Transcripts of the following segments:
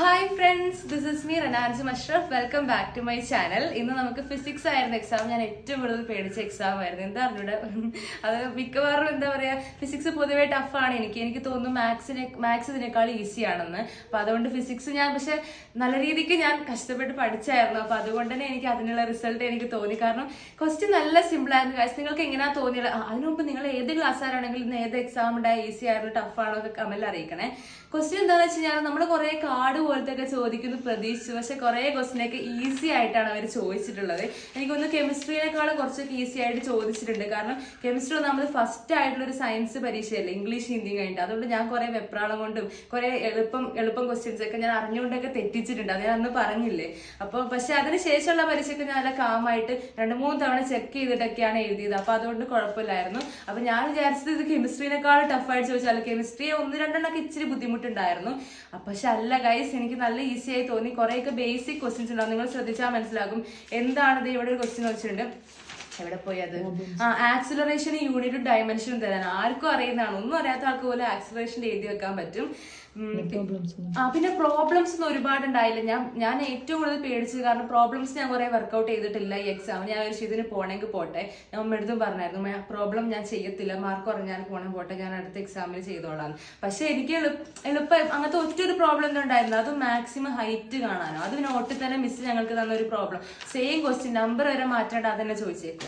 Hi friends this is me Ranans Musharraf welcome back to my channel ഇന്ന് നമുക്ക് physics ആയിരുന്നു exam ഞാൻ ഏറ്റവും കൂടുതൽ പേടിച്ച എക്സാം ആയിരുന്നു. എന്താ അറിഞ്ഞൂടെ? അത് മിക്കവാറും എന്താ പറയുക ഫിസിക്സ് പൊതുവേ ടഫാണ് എനിക്ക്. എനിക്ക് തോന്നുന്നു മാത്സിനെ മാത്സ് ഇതിനേക്കാൾ ഈസി ആണെന്ന്. അപ്പൊ അതുകൊണ്ട് ഫിസിക്സ് ഞാൻ പക്ഷെ നല്ല രീതിക്ക് ഞാൻ കഷ്ടപ്പെട്ട് പഠിച്ചായിരുന്നു. അപ്പോൾ അതുകൊണ്ട് തന്നെ എനിക്ക് അതിനുള്ള റിസൾട്ട് എനിക്ക് തോന്നി. കാരണം ക്വസ്റ്റ്യൻ നല്ല സിമ്പിളായിരുന്നു കാര്യം. നിങ്ങൾക്ക് എങ്ങനെയാ തോന്നിയത്? അതിനുമുമ്പ് അതിനു മുമ്പ് നിങ്ങൾ ഏത് ക്ലാസ്സാണെങ്കിൽ ഇന്ന് ഏത് എക്സാം ഉണ്ടായ ഈസി ആയിരുന്നു ടഫാണോ ആണോ ഒക്കെ കമന്റിൽ അറിയിക്കണേ. ക്വസ്റ്റ്യൻ എന്താണെന്ന് വെച്ച് കഴിഞ്ഞാൽ നമ്മൾ കുറേ കാർഡ് പോലത്തെ ഒക്കെ ചോദിക്കുന്നു പ്രതീക്ഷിച്ചു. പക്ഷെ കുറെ ക്വസ്റ്റിനെ ഒക്കെ ഈസി ആയിട്ടാണ് അവർ ചോദിച്ചിട്ടുള്ളത്. എനിക്കൊന്ന് കെമിസ്ട്രിയേക്കാളും കുറച്ചൊക്കെ ഈസി ആയിട്ട് ചോദിച്ചിട്ടുണ്ട്. കാരണം കെമിസ്ട്രി നമ്മൾ ഫസ്റ്റ് ആയിട്ടുള്ള ഒരു സയൻസ് പരീക്ഷയല്ലേ ഇംഗ്ലീഷ് ഹിന്ദി കഴിഞ്ഞിട്ട്. അതുകൊണ്ട് ഞാൻ കുറെ വെപ്രാളം കൊണ്ടും കുറെ എളുപ്പം എളുപ്പം ക്വസ്റ്റ്യൻസ് ഒക്കെ ഞാൻ അറിഞ്ഞുകൊണ്ടൊക്കെ തെറ്റിച്ചിട്ടുണ്ട്. അത് ഞാൻ അന്ന് പറഞ്ഞില്ലേ? അപ്പോൾ പക്ഷെ അതിന് ശേഷമുള്ള പരീക്ഷയ്ക്ക് ഞാൻ നല്ല കാമായിട്ട് രണ്ട് മൂന്ന് തവണ ചെക്ക് ചെയ്തിട്ടൊക്കെയാണ് എഴുതിയത്. അപ്പോൾ അതുകൊണ്ട് കുഴപ്പമില്ലായിരുന്നു. അപ്പോൾ ഞാൻ വിചാരിച്ചത് ഇത് കെമിസ്ട്രീനേക്കാളും ടഫായിട്ട് ചോദിച്ചാൽ കെമിസ്ട്രി ഒന്ന് രണ്ടെണ്ണമൊക്കെ ഇച്ചിരി ബുദ്ധിമുട്ടുണ്ടായിരുന്നു. പക്ഷെ അല്ല ഗൈസ് എനിക്ക് നല്ല ഈസി ആയി തോന്നി. കുറേയൊക്കെ ബേസിക് ക്വസ്റ്റ്യൻസ് ഉണ്ടാവും. നിങ്ങൾ ശ്രദ്ധിച്ചാൽ മനസ്സിലാകും. എന്താണത് ഇവിടെ ഒരു ക്വസ്റ്റ്യൻ വെച്ചിട്ടുണ്ട് എവിടെ പോയി അത്? ആ ആക്സിലറേഷൻ യൂണിറ്റും ഡയമെൻഷനും തരാൻ ആർക്കും അറിയുന്നതാണ്. ഒന്നും അറിയാത്ത ആൾക്ക് പോലും ആക്സിലറേഷൻ എഴുതി വെക്കാൻ പറ്റും. ആ പിന്നെ പ്രോബ്ലംസ് ഒന്നും ഒരുപാട് ഉണ്ടായില്ല. ഞാൻ ഞാൻ ഏറ്റവും കൂടുതൽ പേടിച്ചത് കാരണം പ്രോബ്ലംസ് ഞാൻ കുറെ വർക്കൗട്ട് ചെയ്തിട്ടില്ല ഈ എക്സാം ഞാൻ വിചാരിച്ചു ഇതിന് പോണെങ്കിൽ പോട്ടെ. ഞാൻ അമ്മടുത്തും പറഞ്ഞായിരുന്നു പ്രോബ്ലം ഞാൻ ചെയ്യത്തില്ല. മാർക്ക് കുറഞ്ഞാൽ പോണേ പോട്ടെ. ഞാൻ അടുത്ത എക്സാമിൽ ചെയ്തോളാം. പക്ഷെ എനിക്ക് എളുപ്പ അങ്ങനത്തെ ഒറ്റൊരു പ്രോബ്ലം ഒന്നും ഉണ്ടായിരുന്നു അത് മാക്സിമം ഹൈറ്റ് കാണാനോ? അത് നോട്ടിൽ തന്നെ മിസ് ഞങ്ങൾക്ക് തന്ന ഒരു പ്രോബ്ലം സെയിം ക്വസ്റ്റ്യൻ നമ്പർ വരെ മാറ്റേണ്ട അതന്നെ ചോദിച്ചേക്കുക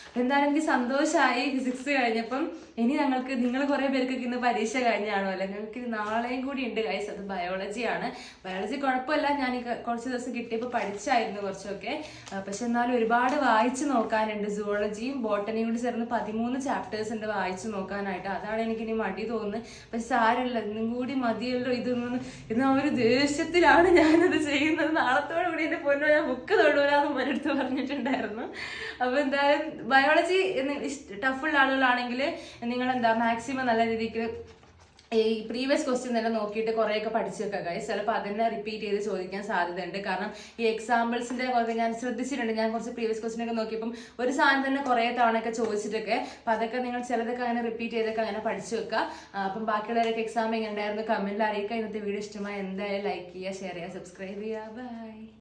എന്തായാലും എനിക്ക് സന്തോഷമായി ഫിസിക്സ് കഴിഞ്ഞപ്പം ഇനി ഞങ്ങൾക്ക് നിങ്ങൾ കുറെ പേർക്കൊക്കെ ഇന്ന് പരീക്ഷ കഴിഞ്ഞാണോ? അല്ലെ? ഞങ്ങൾക്ക് നാളെയും കൂടി ഉണ്ട് കൈസ് അത് ബയോളജിയാണ് ബയോളജി കുഴപ്പമില്ല. ഞാൻ കുറച്ച് ദിവസം കിട്ടിയപ്പോൾ പഠിച്ചായിരുന്നു കുറച്ചൊക്കെ. പക്ഷെ എന്നാലും ഒരുപാട് വായിച്ചു നോക്കാനുണ്ട്. സുവോളജിയും ബോട്ടണിയും കൂടി ചേർന്ന് പതിമൂന്ന് ചാപ്റ്റേഴ്സ് ഉണ്ട് വായിച്ചു നോക്കാനായിട്ട്. അതാണ് എനിക്ക് ഇനി മടി തോന്നുന്നത്. പക്ഷെ സാരമില്ല ഇന്നും കൂടി മതിയല്ലോ. ഇതൊന്നും ഇന്ന് ആ ഒരു ദേഷ്യത്തിലാണ് ഞാനത് ചെയ്യുന്നത്. നാളത്തോടു കൂടി എന്റെ പൊന്നോ ഞാൻ ബുക്ക് തൊടുവരാന്ന് മരെടുത്ത് പറഞ്ഞിട്ടുണ്ടായിരുന്നു. അപ്പൊ എന്തായാലും ബയോളജി ടഫുള്ള ആളുകളാണെങ്കിൽ നിങ്ങൾ എന്താ മാക്സിമം നല്ല രീതിക്ക് ഈ പ്രീവിയസ് ക്വസ്റ്റ്യൻ തന്നെ നോക്കിയിട്ട് കുറേയൊക്കെ പഠിച്ചു വെക്കുക guys. ചിലപ്പോൾ അതന്നെ റിപ്പീറ്റ് ചെയ്ത് ചോദിക്കാൻ സാധ്യതയുണ്ട്. കാരണം ഈ എക്സാമ്പിൾസിന്റെ കുറച്ച് ഞാൻ ശ്രദ്ധിച്ചിട്ടുണ്ട്. ഞാൻ കുറച്ച് പ്രീവിയസ് ക്വസ്റ്റ്യൻ ഒക്കെ നോക്കിയപ്പം ഒരു സാധനം തന്നെ കുറേ തവണയൊക്കെ ചോദിച്ചിട്ടൊക്കെ അപ്പം അതൊക്കെ നിങ്ങൾ ചിലതൊക്കെ അങ്ങനെ റിപ്പീറ്റ് ചെയ്തൊക്കെ അങ്ങനെ പഠിച്ചു വെക്കുക അപ്പം ബാക്കിയുള്ളവരൊക്കെ എക്സാം എങ്ങനെ ഉണ്ടായിരുന്നു കമന്റിൽ അറിയിക്കുക ഇന്നത്തെ വീഡിയോ ഇഷ്ടമായി എന്തായാലും ലൈക്ക് ചെയ്യുക ഷെയർ ചെയ്യുക സബ്സ്ക്രൈബ് ചെയ്യുക. ബൈ